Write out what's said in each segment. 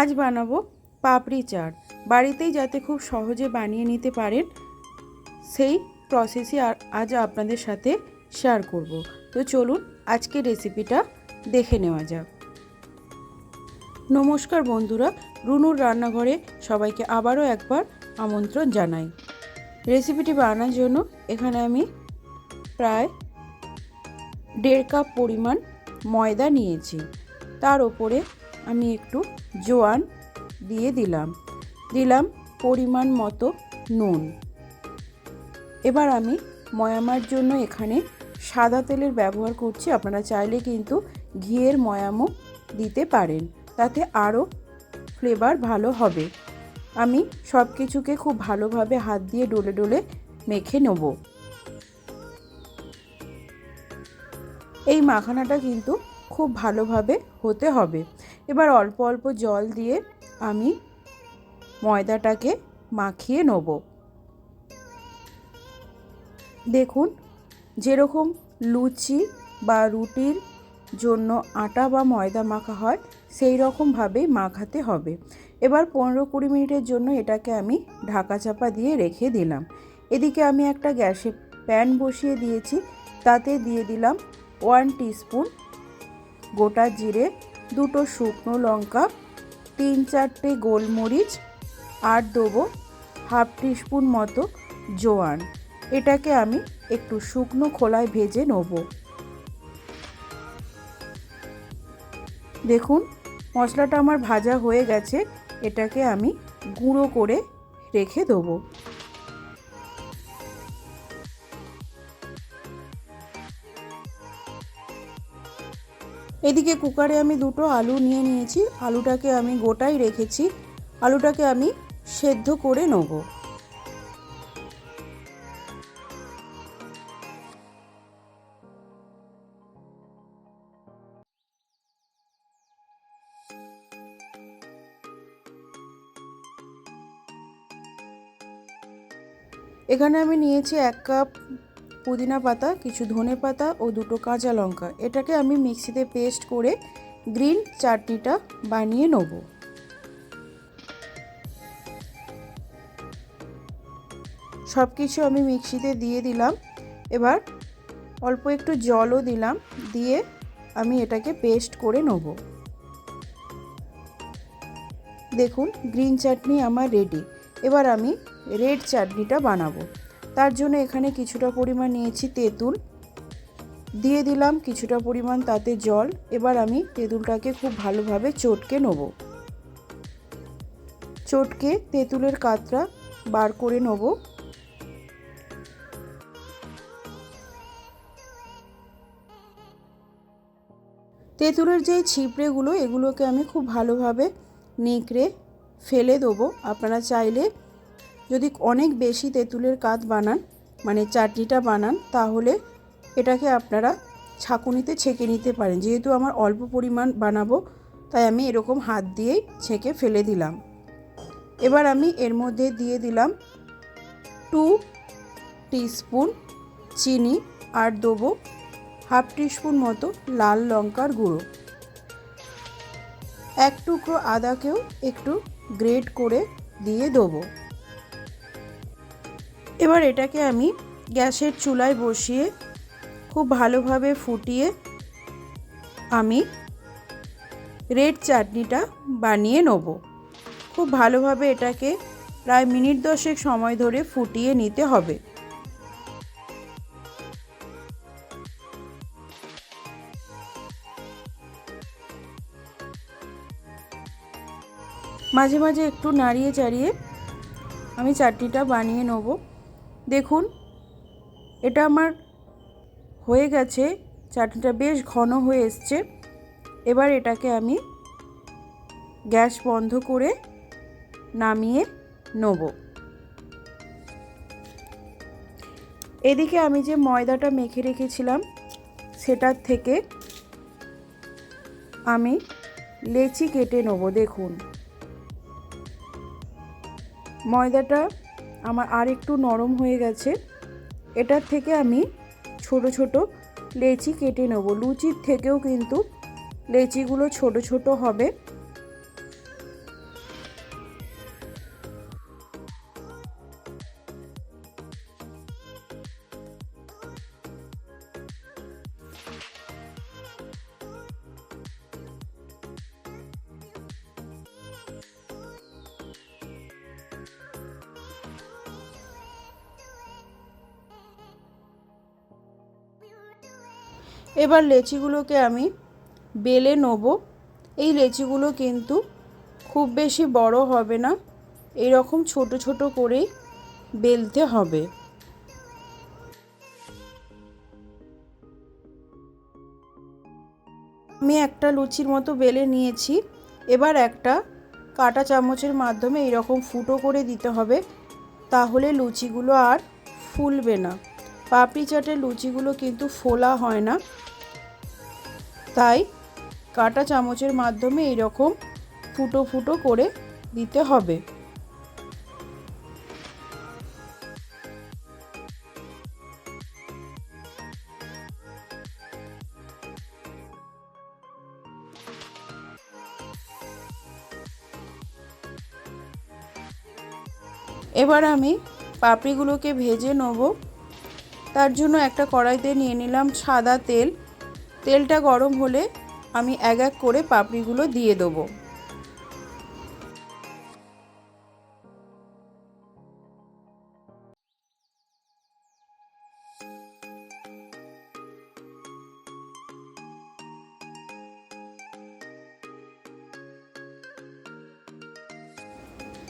আজ বানাবো পাপড়ি চাট। বাড়িতেই যাতে খুব সহজে বানিয়ে নিতে পারেন, সেই প্রসেসই আজ আপনাদের সাথে শেয়ার করব। তো চলুন আজকে রেসিপিটা দেখে নেওয়া যাক। নমস্কার বন্ধুরা, রুনুর রান্নাঘরে সবাইকে আবারও একবার আমন্ত্রণ জানাই। রেসিপিটি বানানোর জন্য এখানে আমি প্রায় দেড় কাপ পরিমাণ ময়দা নিয়েছি। তার ওপরে আমি একটু জোয়ান দিয়ে দিলাম। দিলাম পরিমাণ মতো নুন। এবার আমি ময়ামার জন্য এখানে সাদা তেলের ব্যবহার করছি। আপনারা চাইলে কিন্তু ঘিয়ের ময়ামও দিতে পারেন। তাতে আরও ফ্লেভার ভালো হবে। আমি সব কিছুকে খুব ভালোভাবে হাত দিয়ে ডলে ডলে মেখে নেব। এই মাখানাটা কিন্তু খুব ভালোভাবে হতে হবে। এবার অল্প অল্প জল দিয়ে আমি ময়দাটাকে মাখিয়ে নেব। দেখুন, যেরকম লুচি বা রুটির জন্য আটা বা ময়দা মাখা হয়, সেই রকমভাবেই মাখাতে হবে। এবার পনেরো কুড়ি মিনিটের জন্য এটাকে আমি ঢাকা চাপা দিয়ে রেখে দিলাম। এদিকে আমি একটা গ্যাসে প্যান বসিয়ে দিয়েছি, তাতে দিয়ে দিলাম ওয়ান টিস্পুন গোটা জিরে দুটো শুকনো লঙ্কা, তিন চারটে গোলমরিচ, আর দেবো হাফ টিস্পুন মতো জোয়ান। এটাকে আমি একটু শুকনো খোলায় ভেজে নেব। দেখুন, মশলাটা আমার ভাজা হয়ে গেছে, এটাকে আমি গুঁড়ো করে রেখে দেবো। এদিকে কুকারে আমি দুটো আলু নিয়ে নিয়েছি। আলুটাকে আমি গোটাই রেখেছি। আলুটাকে আমি সেদ্ধ করে নেব। এখানে আমি নিয়েছি এক কাপ পুদিনা পাতা, কিছু ধনে পাতা ও দুটো কাঁচা লঙ্কা। এটাকে আমি মিক্সিতে পেস্ট করে গ্রিন চাটনিটা বানিয়ে নেব। সব কিছু আমি মিক্সিতে দিয়ে দিলাম। এবার অল্প একটু জলও দিলাম, দিয়ে আমি এটাকে পেস্ট করে নেব। দেখুন, গ্রিন চাটনি আমার রেডি। এবার আমি রেড চাটনিটা বানাবো। তার জন্য এখানে কিছুটা পরিমাণ নিয়েছি তেঁতুল। দিয়ে দিলাম কিছুটা পরিমাণ তাতে জল। এবার আমি তেঁতুলটাকে খুব ভালোভাবে চটকে নেব। চটকে তেঁতুলের কাতরা বার করে নেব। তেঁতুলের যেই ছিপড়েগুলো, এগুলোকে আমি খুব ভালোভাবে নেকড়ে ফেলে দেবো। আপনারা চাইলে যদি অনেক বেশি তেঁতুলের কাত বানান মানে চাটনিটা বানান, তাহলে এটাকে আপনারা ছাঁকুনিতে ছেঁকে নিতে পারেন। যেহেতু আমার অল্প পরিমাণ বানাবো, তাই আমি এরকম হাত দিয়েই ছেঁকে ফেলে দিলাম। এবার আমি এর মধ্যে দিয়ে দিলাম টু টিস্পুন চিনি আর দেবো হাফ টিস্পুন মতো লাল লঙ্কার গুঁড়ো। এক টুকরো আদাকেও একটু গ্রেট করে দিয়ে দেবো। এবার এটাকে আমি গ্যাসের চুলায় বসিয়ে খুব ভালোভাবে ফুটিয়ে আমি রেড চাটনিটা বানিয়ে নেব। খুব ভালোভাবে এটাকে প্রায় মিনিট দশেক সময় ধরে ফুটিয়ে নিতে হবে। মাঝে মাঝে একটু নাড়িয়ে চাড়িয়ে আমি চাটনিটা বানিয়ে নেব। দেখুন, এটা আমার হয়ে গেছে, চাটনিটা বেশ ঘন হয়ে এসছে। এবার এটাকে আমি গ্যাস বন্ধ করে নামিয়ে নেব। এদিকে আমি যে ময়দাটা মেখে রেখেছিলাম, সেটার থেকে আমি লেচি কেটে নেব, দেখুন। ময়দাটা আমার আর একটু নরম হয়ে গেছে। এটার থেকে আমি ছোট ছোট লেচি কেটে নেব। লুচির থেকেও কিন্তু লেচিগুলো ছোট ছোট হবে। এবার লেচিগুলোকে আমি বেলে নেব। এই লেচিগুলো কিন্তু খুব বেশি বড় হবে না, এরকম ছোট ছোট করেই বেলতে হবে। আমি একটা লুচির মতো বেলে নিয়েছি, এবার একটা কাটা চামচের মাধ্যমে এরকম ফুটো করে দিতে হবে, তাহলে লুচিগুলো আর ফুলবে না। পাপড়ি চাটের লুচিগুলো কিন্তু ফোলা হয় না। তাই কাটা চামচের মাধ্যমে এরকম ফুটো ফুটো করে দিতে হবে। এবার আমি পাপড়িগুলোকে ভেজে নেব। তার জন্য একটা কড়াইতে নিয়ে নিলাম সাদা তেল। তেলটা গরম হলে আমি এক এক করে পাপড়িগুলো দিয়ে দেবো।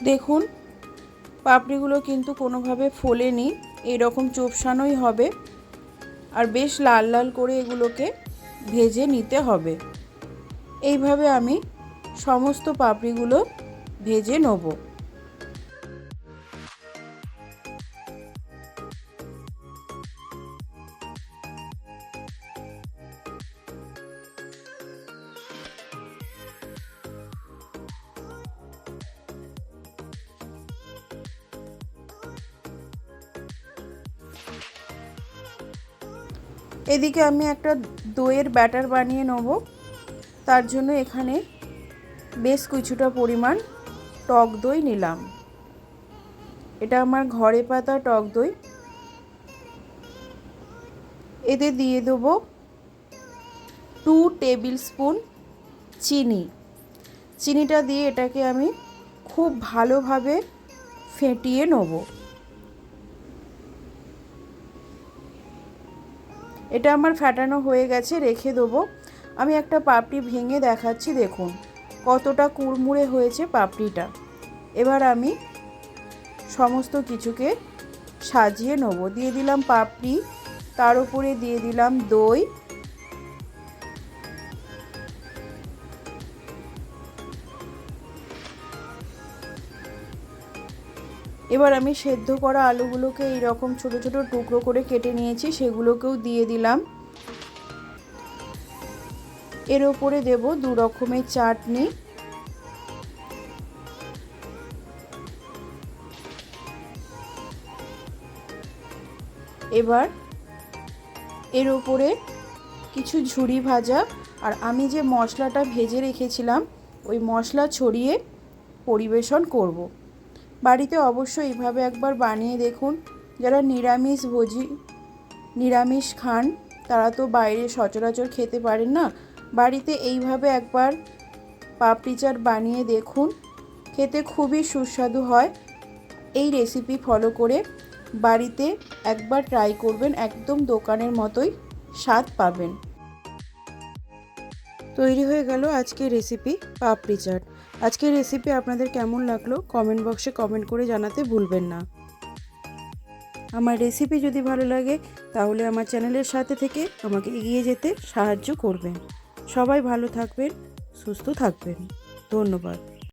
দেখুন, পাপড়িগুলো কিন্তু কোনোভাবে ফোলেনি, এরকম চোপসানোই হবে। আর বেশ লাল লাল করে এগুলোকে ভেজে নিতে হবে। এইভাবে আমি সমস্ত পাপড়িগুলো ভেজে নেব। এদিকে আমি একটা দইয়ের ব্যাটার বানিয়ে নেব। তার জন্য এখানে বেশ কিছুটা পরিমাণ টক দই নিলাম। এটা আমার ঘরে পাতা টক দই। এতে দিয়ে দেবো টু টেবিল স্পুন চিনি। চিনিটা দিয়ে এটাকে আমি খুব ভালোভাবে ফেটিয়ে নেব। এটা আমার ফাটানো হয়ে গেছে, রেখে দেবো। আমি একটা পাপড়ি ভেঙে দেখাচ্ছি, দেখুন। কতটা কুড়মুড়ে হয়েছে পাপড়িটা। এবার আমি সমস্ত কিছুকে সাজিয়ে নেব। দিয়ে দিলাম পাপড়ি, তার উপরে দিয়ে দিলাম দই এবার আমি সেদ্ধ করা আলুগুলোকে এইরকম ছোট ছোট টুকরো করে কেটে নিয়েছি, সেগুলোকেও দিয়ে দিলাম এর ওপরে দেব দু রকমের চাটনি এবার এর ওপরে কিছু ঝুড়ি ভাজা, আর আমি যে মশলাটা ভেজে রেখেছিলাম, ওই মশলা ছড়িয়ে পরিবেশন করব। বাড়িতে অবশ্যই এইভাবে একবার বানিয়ে দেখুন। যারা নিরামিষ ভোজি, নিরামিষ খান, তারা তো বাইরে সচরাচর খেতে পারেন না। বাড়িতে এইভাবে একবার পাপড়ি চাট বানিয়ে দেখুন। খেতে খুবই সুস্বাদু হয়। এই রেসিপি ফলো করে বাড়িতে একবার ট্রাই করবেন, একদম দোকানের মতোই স্বাদ পাবেন। তৈরি হয়ে গেল আজকের রেসিপি পাপড়ি চাট। আজকের রেসিপি আপনাদের কেমন লাগল কমেন্ট বক্সে কমেন্ট করে জানাতে ভুলবেন না। আমার রেসিপি যদি ভালো লাগে, তাহলে আমার চ্যানেলের সাথে থেকে আমাকে এগিয়ে যেতে সাহায্য করবেন। সবাই ভালো থাকবেন, সুস্থ থাকবেন। ধন্যবাদ।